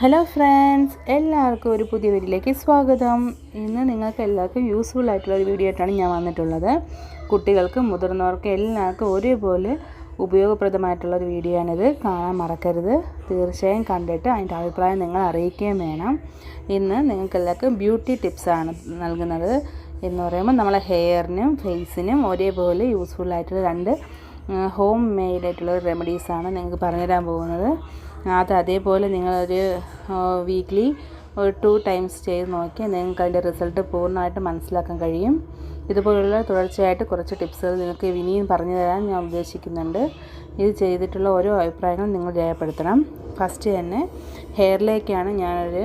Hello friends എല്ലാവർക്കും ഒരു പുതിയ വീഡിയോയിലേക്ക് സ്വാഗതം. ഇന്ന് നിങ്ങൾക്ക് എല്ലാവർക്കും യൂസ്ഫുൾ ആയിട്ടുള്ള ഒരു വീഡിയോ ആയിട്ടാണ് ഞാൻ വന്നിട്ടുള്ളത്. കുട്ടികൾക്കും മുതിർന്നവർക്കും എല്ലാവർക്കും ഒരേപോലെ ഉപയോഗപ്രദമായിട്ടുള്ള ഒരു വീഡിയോ ആണിത്. കാണാൻ മറക്കരുത്. തീർച്ചയായും കണ്ടിട്ട് അതിന്റെ അഭിപ്രായം നിങ്ങൾ അറിയിക്കുകയും വേണം. ഇന്ന് നിങ്ങൾക്ക് എല്ലാവർക്കും ബ്യൂട്ടി ടിപ്സാണ് നൽകുന്നത്. എന്ന് പറയുമ്പോൾ നമ്മളെ ഹെയറിനും ഫേസിനും ഒരേപോലെ യൂസ്ഫുൾ ആയിട്ടുള്ള രണ്ട് ഹോം മെയ്ഡ് ആയിട്ടുള്ള റെമഡീസാണ് നിങ്ങൾക്ക് പറഞ്ഞുതരാൻ പോകുന്നത്. അത് അതേപോലെ നിങ്ങളൊരു വീക്ക്ലി ഒരു ടു ടൈംസ് ചെയ്ത് നോക്കി നിങ്ങൾക്ക് അതിന്റെ റിസൾട്ട് പൂർണമായിട്ട് മനസ്സിലാക്കാൻ കഴിയും. ഇതുപോലുള്ള തുടർച്ചയായിട്ട് കുറച്ച് ടിപ്സുകൾ നിങ്ങൾക്ക് ഇനിയും പറഞ്ഞു തരാൻ ഞാൻ ഉദ്ദേശിക്കുന്നുണ്ട്. ഇത് ചെയ്തിട്ടുള്ള ഓരോ അഭിപ്രായങ്ങളും നിങ്ങൾ രേഖപ്പെടുത്തണം. ഫസ്റ്റ് തന്നെ ഹെയറിലേക്കാണ് ഞാനൊരു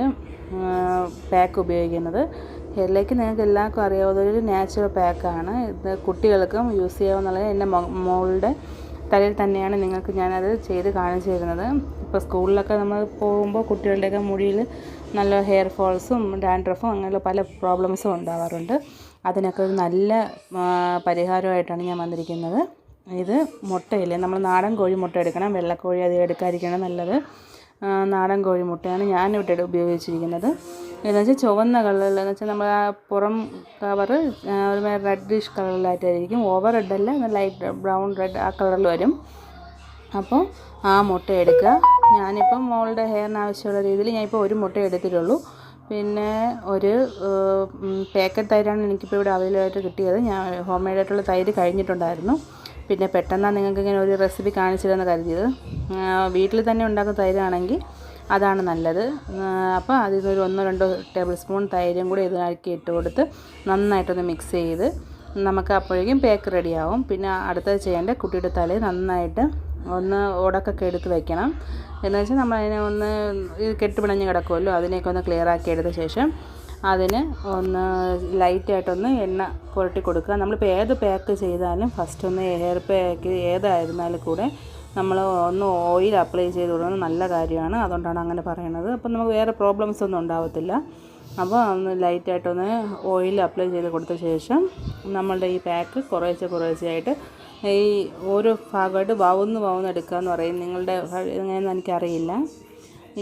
പാക്ക് ഉപയോഗിക്കുന്നത്. ഹെയറിലേക്ക് നിങ്ങൾക്ക് എല്ലാവർക്കും അറിയാവുന്ന ഒരു നാച്ചുറൽ പാക്കാണ് ഇത് കുട്ടികൾക്കും യൂസ് ചെയ്യാവുന്നുള്ളത് എന്റെ മോളുടെ തലയിൽ തന്നെയാണ് നിങ്ങൾക്ക് ഞാനത് ചെയ്ത് കാണിച്ചു തരുന്നത്. ഇപ്പോൾ സ്കൂളിലൊക്കെ നമ്മൾ പോകുമ്പോൾ കുട്ടികളുടെയൊക്കെ മുടിയിൽ നല്ല ഹെയർ ഫോൾസും ഡാൻഡ്രഫും അങ്ങനെയുള്ള പല പ്രോബ്ലംസും ഉണ്ടാവാറുണ്ട്. അതിനൊക്കെ ഒരു നല്ല പരിഹാരമായിട്ടാണ് ഞാൻ വന്നിരിക്കുന്നത്. ഇത് മുട്ടയില്ലേ? നമ്മൾ നാടൻ കോഴി മുട്ട എടുക്കണം. വെള്ളക്കോഴി അധികം എടുക്കാതിരിക്കണം നല്ലത്. നാടൻ കോഴിമുട്ടയാണ് ഞാനിവിടെ ഉപയോഗിച്ചിരിക്കുന്നത്. എന്ന് വെച്ചാൽ ചുവന്ന കളറിൽ എന്ന് വെച്ചാൽ നമ്മൾ ആ പുറം കവറ് ഒരു റെഡിഷ് കളറിലായിട്ടായിരിക്കും. ഓവർ റെഡ് അല്ല ലൈറ്റ് ബ്രൗൺ റെഡ് ആ കളറിൽ വരും. അപ്പോൾ ആ മുട്ട എടുക്കുക. ഞാനിപ്പം മോളുടെ ഹെയറിന് ആവശ്യമുള്ള രീതിയിൽ ഞാനിപ്പോൾ ഒരു മുട്ട എടുത്തിട്ടുള്ളൂ. പിന്നെ ഒരു പാക്കറ്റ് തൈരാണ് എനിക്കിപ്പോൾ ഇവിടെ അവൈലബിളായിട്ട് കിട്ടിയത്. ഞാൻ ഹോം മെയ്ഡ് ആയിട്ടുള്ള തൈര് കഴിഞ്ഞിട്ടുണ്ടായിരുന്നു. പിന്നെ പെട്ടെന്നാണ് നിങ്ങൾക്ക് ഇങ്ങനെ ഒരു റെസിപ്പി കാണിച്ചിരുന്ന കരുതിയത്. വീട്ടിൽ തന്നെ ഉണ്ടാക്കുന്ന തൈരാണെങ്കിൽ അതാണ് നല്ലത്. അപ്പോൾ അതിൽ നിന്നൊരു ഒന്നോ രണ്ടോ ടേബിൾ സ്പൂൺ തൈരും കൂടി ഇതിനാക്കി ഇട്ട് കൊടുത്ത് നന്നായിട്ടൊന്ന് മിക്സ് ചെയ്ത് നമുക്ക് അപ്പോഴേക്കും പേക്ക് റെഡിയാവും പിന്നെ അടുത്തത് ചെയ്യേണ്ട കുട്ടിയുടെ തലയിൽ നന്നായിട്ട് ഒന്ന് ഓടൊക്കെ എടുത്ത് വെക്കണം. എന്ന് വെച്ചാൽ നമ്മൾ അതിനെ ഒന്ന് കെട്ടുപിണഞ്ഞ് കിടക്കുമല്ലോ അതിനെയൊക്കെ ഒന്ന് ക്ലിയർ ആക്കി എടുത്ത ശേഷം അതിന് ഒന്ന് ലൈറ്റായിട്ടൊന്ന് എണ്ണ പുരട്ടി കൊടുക്കുക. നമ്മളിപ്പോൾ ഏത് പാക്ക് ചെയ്താലും ഫസ്റ്റ് ഒന്ന് ഹെയർ പാക്ക് ഏതായിരുന്നാലും കൂടെ നമ്മൾ ഒന്ന് ഓയിൽ അപ്ലൈ ചെയ്ത് കൊടുക്കുന്നത് നല്ല കാര്യമാണ്. അതുകൊണ്ടാണ് അങ്ങനെ പറയുന്നത് അപ്പോൾ നമുക്ക് വേറെ പ്രോബ്ലംസ് ഒന്നും ഉണ്ടാവത്തില്ല. അപ്പോൾ ഒന്ന് ലൈറ്റായിട്ടൊന്ന് ഓയിൽ അപ്ലൈ ചെയ്ത് കൊടുത്ത ശേഷം നമ്മളുടെ ഈ പാക്ക് കുറേശ്ശെ കുറേശ്ശെയായിട്ട് ഈ ഓരോ ഭാഗമായിട്ട് വാവുന്ന് വാവുന്ന് എടുക്കുക എന്ന് പറയും. നിങ്ങളുടെ എങ്ങനെയെന്ന് എനിക്കറിയില്ല.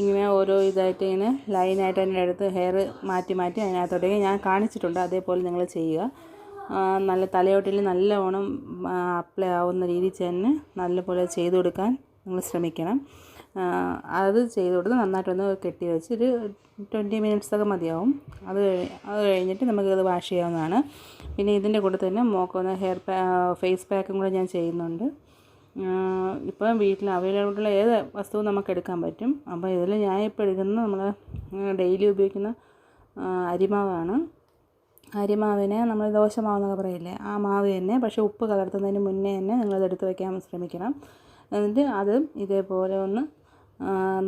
ഇങ്ങനെ ഓരോ ഇതായിട്ട് ഇങ്ങനെ ലൈനായിട്ട് തന്നെ എടുത്ത് ഹെയർ മാറ്റി മാറ്റി അതിനകത്തോട്ടേക്ക് ഞാൻ കാണിച്ചിട്ടുണ്ട്. അതേപോലെ നിങ്ങൾ ചെയ്യുക. നല്ല തലയോട്ടിൽ നല്ലവണ്ണം അപ്ലൈ ആവുന്ന രീതിയിൽ തന്നെ നല്ലപോലെ ചെയ്തു കൊടുക്കാൻ നിങ്ങൾ ശ്രമിക്കണം. അത് ചെയ്ത് കൊടുത്ത് നന്നായിട്ടൊന്ന് കെട്ടി വെച്ച് ഒരു ട്വന്റി മിനിറ്റ്സൊക്കെ മതിയാവും. അത് അത് കഴിഞ്ഞിട്ട് നമുക്കത് വാഷ് ചെയ്യാവുന്നതാണ്. പിന്നെ ഇതിന്റെ കൂടെ തന്നെ മോക്കൊന്ന് ഹെയർ പാ ഫേസ് പാക്കും കൂടെ ഞാൻ ചെയ്യുന്നുണ്ട്. ഇപ്പം വീട്ടിൽ അവൈലബിളുള്ള ഏത് വസ്തുവും നമുക്ക് എടുക്കാൻ പറ്റും. അപ്പോൾ ഇതിൽ ഞാൻ ഇപ്പോൾ എടുക്കുന്നത് നമ്മൾ ഡെയിലി ഉപയോഗിക്കുന്ന അരിമാവാണ്. അരിമാവിനെ നമ്മൾ ദോശമാവെന്നൊക്കെ പറയില്ലേ ആ മാവ് തന്നെ പക്ഷേ ഉപ്പ് കലർത്തുന്നതിന് മുന്നേ തന്നെ നിങ്ങളത് എടുത്ത് വയ്ക്കാൻ ശ്രമിക്കണം. എന്നിട്ട് അത് ഇതേപോലെ ഒന്ന്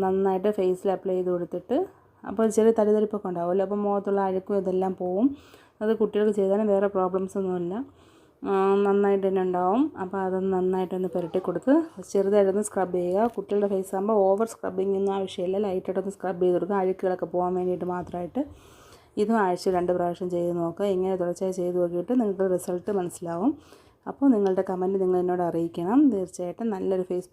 നന്നായിട്ട് ഫേസിൽ അപ്ലൈ ചെയ്ത് കൊടുത്തിട്ട്. അപ്പോൾ ചെറിയ തരിതരിപ്പൊക്കെ ഉണ്ടാവുമല്ലോ. അപ്പോൾ മുഖത്തുള്ള അഴുക്കും ഇതെല്ലാം പോവും. അത് കുട്ടികൾക്ക് ചെയ്താലും വേറെ പ്രോബ്ലംസ് ഒന്നുമില്ല നന്നായിട്ട് തന്നെ ഉണ്ടാവും. അപ്പോൾ അതൊന്ന് നന്നായിട്ടൊന്ന് പുരട്ടി കൊടുത്ത് ചെറുതായിട്ടൊന്ന് സ്ക്രബ് ചെയ്യുക. കുട്ടികളുടെ ഫേസ് ആകുമ്പോൾ ഓവർ സ്ക്രബിങ് ഒന്നും ആവശ്യമില്ല ലൈറ്റായിട്ടൊന്ന് സ്ക്രബ് ചെയ്ത് കൊടുക്കുക. അഴുക്കുകളൊക്കെ പോകാൻ വേണ്ടിയിട്ട് മാത്രമായിട്ട്. ഇതും ആഴ്ച രണ്ട് പ്രാവശ്യം ചെയ്ത് നോക്കുക. ഇങ്ങനെ തുടർച്ചയായി ചെയ്ത് നോക്കിയിട്ട് നിങ്ങൾക്ക് റിസൾട്ട് മനസ്സിലാവും. അപ്പോൾ നിങ്ങളുടെ കമന്റ് നിങ്ങൾ എന്നോട് അറിയിക്കണം. തീർച്ചയായിട്ടും നല്ലൊരു ഫേസ്